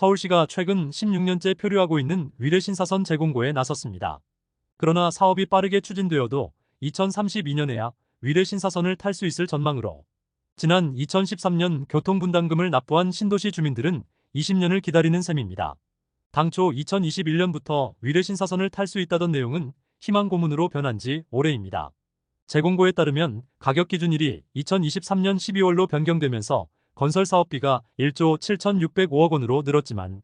서울시가 최근 16년째 표류하고 있는 위례신사선 재공고에 나섰습니다. 그러나 사업이 빠르게 추진되어도 2032년에야 위례신사선을 탈 수 있을 전망으로 지난 2013년 교통분담금을 납부한 신도시 주민들은 20년을 기다리는 셈입니다. 당초 2021년부터 위례신사선을 탈 수 있다던 내용은 희망 고문으로 변한 지 오래입니다. 재공고에 따르면 가격 기준일이 2023년 12월로 변경되면서 건설 사업비가 1조 7,605억 원으로 늘었지만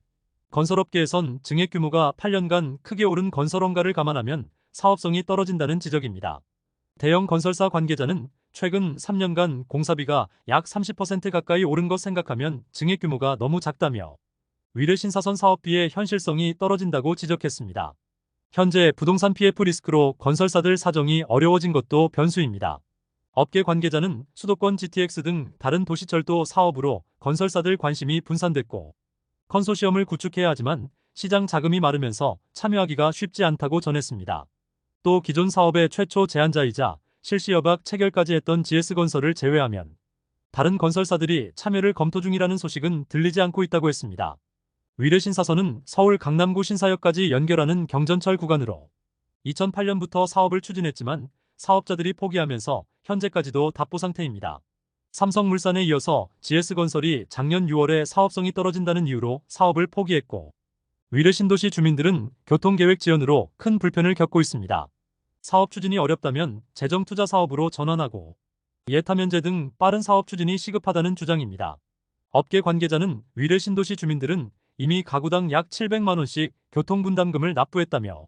건설업계에선 증액 규모가 8년간 크게 오른 건설 원가를 감안하면 사업성이 떨어진다는 지적입니다. 대형 건설사 관계자는 최근 3년간 공사비가 약 30% 가까이 오른 것 생각하면 증액 규모가 너무 작다며 위례 신사선 사업비의 현실성이 떨어진다고 지적했습니다. 현재 부동산 PF 리스크로 건설사들 사정이 어려워진 것도 변수입니다. 업계 관계자는 수도권 GTX 등 다른 도시철도 사업으로 건설사들 관심이 분산됐고 컨소시엄을 구축해야 하지만 시장 자금이 마르면서 참여하기가 쉽지 않다고 전했습니다. 또 기존 사업의 최초 제안자이자 실시 여박 체결까지 했던 GS건설을 제외하면 다른 건설사들이 참여를 검토 중이라는 소식은 들리지 않고 있다고 했습니다. 위례신사선은 서울 강남구 신사역까지 연결하는 경전철 구간으로 2008년부터 사업을 추진했지만 사업자들이 포기하면서 현재까지도 답보 상태입니다. 삼성물산에 이어서 GS건설이 작년 6월에 사업성이 떨어진다는 이유로 사업을 포기했고 위례 신도시 주민들은 교통계획 지연으로 큰 불편을 겪고 있습니다. 사업 추진이 어렵다면 재정 투자 사업으로 전환하고 예타면제 등 빠른 사업 추진이 시급하다는 주장입니다. 업계 관계자는 위례 신도시 주민들은 이미 가구당 약 700만 원씩 교통분담금을 납부했다며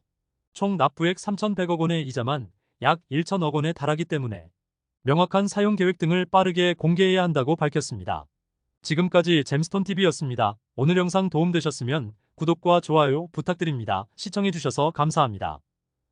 총 납부액 3,100억 원의 이자만 약 1천억 원에 달하기 때문에 명확한 사용 계획 등을 빠르게 공개해야 한다고 밝혔습니다. 지금까지 잼스톤TV였습니다. 오늘 영상 도움되셨으면 구독과 좋아요 부탁드립니다. 시청해주셔서 감사합니다.